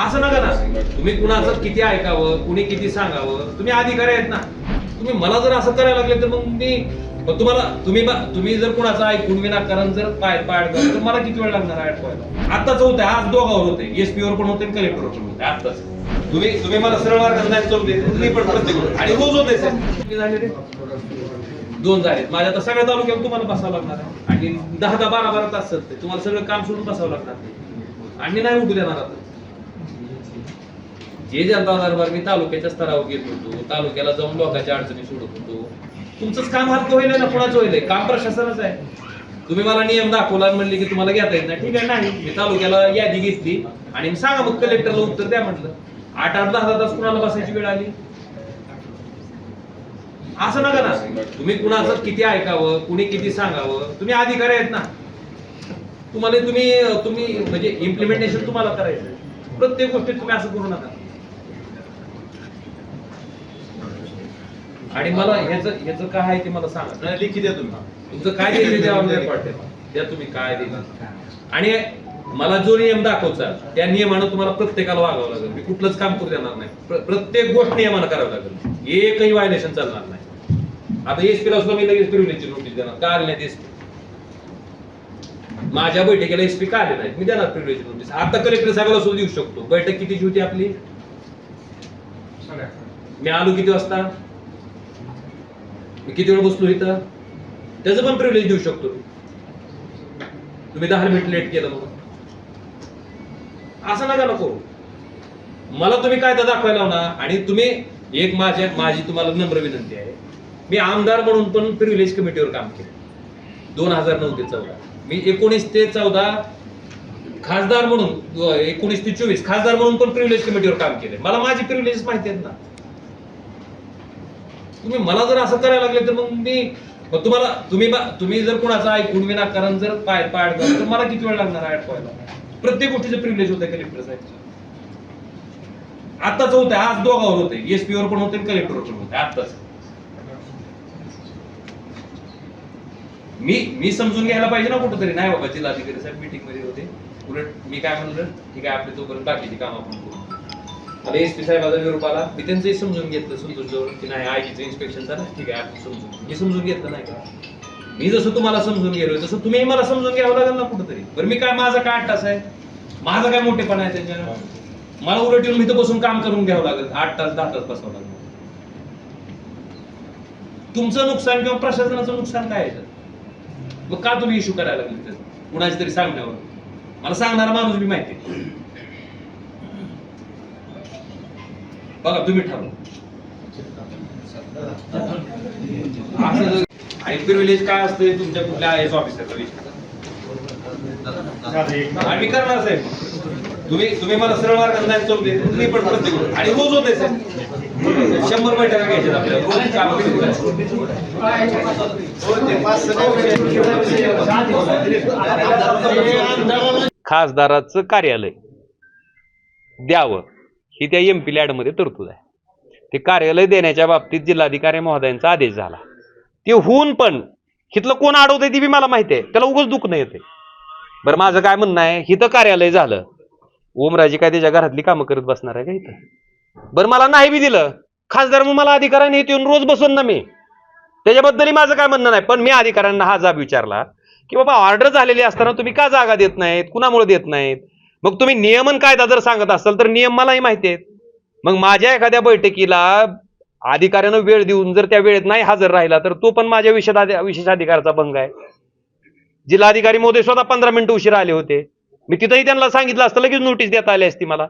असं नका ना. तुम्ही कुणाचं किती ऐकावं कुणी किती सांगावं तुम्ही अधिकारी आहेत ना. तुम्ही मला जर असं करायला लागले तर मग मी तुम्हाला तुम्ही तुम्ही जर कुणाचं ऐकून विनाकारण जर पाय पाय अडकवलं तर मला किती वेळ लागणार आहे अडकवायला आत्ताच होते आज दोघावर होते एसपी वर पण होते कलेक्टर पण होते आत्ताच. तुम्ही तुम्ही मला सरळ मार्गाने नाही चालू देत तुम्ही पण प्रत्येक आणि रोज होते सर किती झाले रे? दोन झालेत. माझ्या तर सगळ्या तालुक्यात तुम्हाला बसावं लागणार आहे. आणि दहा दहा बारा बारा तास तुम्हाला सगळं काम सोडून बसावं लागणार आणि नाही उठू देणार आता. जे जनता दरबार मी तालुक्याच्या स्तरावर घेत होतो. तालुक्याला जाऊन लोकांच्या अडचणी सोडत होतो. तुमचंच काम हलकं होईल ना कुणाचं होईल काम प्रशासनच आहे. तुम्ही मला नियम दाखवला आणि म्हणले की तुम्हाला घेता येत नाही. ठीक आहे नाही. मी तालुक्याला यादी घेतली आणि सांगा मग कलेक्टरला उत्तर द्या म्हटलं. आठ आठ दहा तास कुणाला बसायची वेळ आली? असं नका ना. तुम्ही कुणाचं किती ऐकावं कुणी किती सांगावं तुम्ही अधिकारी आहेत ना. तुम्हाला तुम्ही तुम्ही म्हणजे इम्प्लिमेंटेशन तुम्हाला करायचं प्रत्येक गोष्टीत तुम्ही असं करू नका. आणि मला ह्याचं ह्याचं काय आहे ते मला सांगा. नाही, लिखी द्या तुम्ही. तुमचं काय द्यायचं द्या ऑनलाईन पाठवा द्या तुम्ही काय द्यायचं आणि मला जो नियम दाखवचा त्या नियमानं तुम्हाला प्रत्येकाला वागावं लागेल. मी कुठलंच काम करू देणार नाही. प्र- प्रत्येक गोष्ट नियमानं करावं लागेल. एकही व्हायलेशन चालणार नाही. आता एसपीला सुद्धा मी लगेच प्रिव्हिलेजची नोटीस देणार. का आली नाही एसपी माझ्या बैठकीला एसपी का आले नाहीत? मी देणार प्रिव्हिलेज नोटीस आता कलेक्टर साहेबाला सुद्धा देऊ शकतो. बैठक कितीची होती आपली? मी आलो किती वाजता? किती वेळ बसलो इथं? त्याचं पण प्रिव्हिलेज देऊ शकतो तुम्ही दहा मिनिट लेट केलं म्हणून. असं नका नको. मला तुम्ही काय तर दाखवायला लावणार आणि तुम्ही एक माझ्या माझी तुम्हाला नम्र विनंती आहे. मी आमदार म्हणून पण प्रिव्हिलेज कमिटीवर काम केलं. दोन हजार नऊ ते चौदा. मी एकोणीस ते चौदा खासदार म्हणून एकोणीस ते चोवीस खासदार म्हणून पण प्रिव्हिलेज कमिटीवर काम केले मला माझी प्रिव्हिलेज माहिती आहेत ना. तुम्ही मला जर असं करायला लागले तर मग मी मग तुम्हाला तुम्ही तुम्ही जर कुणाचं ऐकून विनाकारण जर पाय पाय अडकवलं तर मला किती वेळ लागणार आहे अडकवायला प्रत्येक गोष्टीचं प्रिव्हिलेज होतं कलेक्टर साहेब आताच होते आज दोघावर होते एसपी वर पण होते कलेक्टर पण होते आत्ताच. मी मी समजून घ्यायला पाहिजे ना कुठंतरी. नाही बाबा जिल्हाधिकारी साहेब मीटिंगमध्ये होते. उलट मी काय म्हणलं? ठीक आहे आपली तोपर्यंत बाकीची काम आपण करू. एस पी साहेबाचा निरोप आला मी त्यांचंही समजून घेतलं समजून जवळ की नाही आयजीचं इन्स्पेक्शन झालं ठीक आहे आपण समजून मी समजून घेतलं नाही का? मी जसं तुम्हाला समजून गेलो तसं तुम्ही मला समजून घ्यावं लागेल ना कुठंतरी. बरं मी काय माझा काय आठ तास आहे? माझा काय मोठेपणा आहे त्यांच्या मला उलट येऊन इथं बसून काम करून घ्यावं लागेल. आठ तास दहा तास बसावं लागेल. तुमचं नुकसान किंवा प्रशासनाचं नुकसान काय आहे? मग का तुम्ही इश्यू करायला लागले? कुणाची तरी सांगण्यावर. मला सांगणारा माणूस मी माहिती आहे. बघा तुम्ही ठरवा. असं जर- आणि प्रिव्हिलेज काय असते? तुमच्या कुठल्या आय एस ऑफिसरचा विषय आणि करणार साहेब तुम्ही तुम्ही मला सरळ मार्गाने नाही चालू तुम्ही पण प्रत्येक आणि रोज होते साहेब शंभर बैठका घ्यायच्या आपल्याला. रोज काम खासदाराचं कार्यालय. द्यावं. ही त्या एम पी लॅडमध्ये तरतूद आहे. ते कार्यालय देण्याच्या बाबतीत जिल्हाधिकारी महोदयांचा आदेश झाला. ते होऊन पण हिथलं कोण अडवतंय ती बी मला माहिती आहे. त्याला उगाच दुखणं येते बरं माझं काय म्हणणं आहे? हिथं कार्यालय झालं. ओमराजे काय त्याच्या घरातली कामं करत बसणार आहे का इथं? बरं मला नाही बी दिलं. खासदार मग मला अधिकाऱ्याने इथे येऊन रोज बसून ना मी. त्याच्याबद्दलही माझं काय म्हणणं नाही. पण मी अधिकाऱ्यांना हा जाब विचारला की बाबा ऑर्डर झालेली असताना तुम्ही का जागा देत नाहीत? कुणामुळे देत नाहीत? मग तुम्ही नियमन कायदा जर सांगत असाल तर नियम मलाही माहिती आहेत. मग माझ्या एखाद्या बैठकीला अधिकाऱ्यानं वेळ देऊन जर त्या वेळेत नाही हजर राहिला तर तो पण माझ्या विशेष विशेष अधिकाराचा भंग आहे. जिल्हाधिकारी मोदी स्वतः पंधरा मिनिटं उशीर आले होते. मी तिथंही त्यांना सांगितलं असतं लगेच नोटीस देता आली असती मला.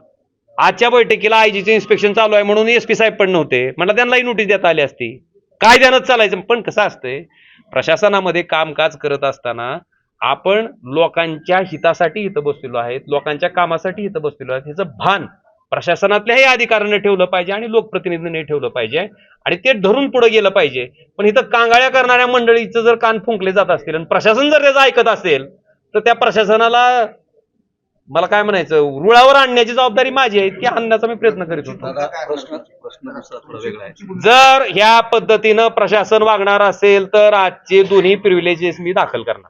आजच्या बैठकीला आयजीचं इन्स्पेक्शन चालू आहे म्हणून एस पी साहेब पण नव्हते. मला त्यांनाही नोटीस देता आली असती. कायद्यानंच चालायचं पण कसं असतंय प्रशासनामध्ये कामकाज करत असताना आपण लोकांच्या हितासाठी इथं बसलेलो आहेत लोकांच्या कामासाठी इथं बसलेलो आहेत. ह्याचं भान प्रशासनातल्याही अधिकाऱ्याने ठेवलं पाहिजे आणि लोकप्रतिनिधींनी ठेवलं पाहिजे. आणि ते धरून पुढे गेलं पाहिजे. पण इथं कांगाळ्या करणाऱ्या मंडळीचं जर कान फुंकले जात असतील आणि प्रशासन जर त्याचं ऐकत असेल तर त्या प्रशासनाला मला काय म्हणायचं रुळावर आणण्याची जबाबदारी माझी आहे ती आणण्याचा मी प्रयत्न करीत होतो. जर ह्या पद्धतीनं प्रशासन वागणार असेल तर आजचे दोन्ही प्रिव्हिलेजेस मी दाखल करणार.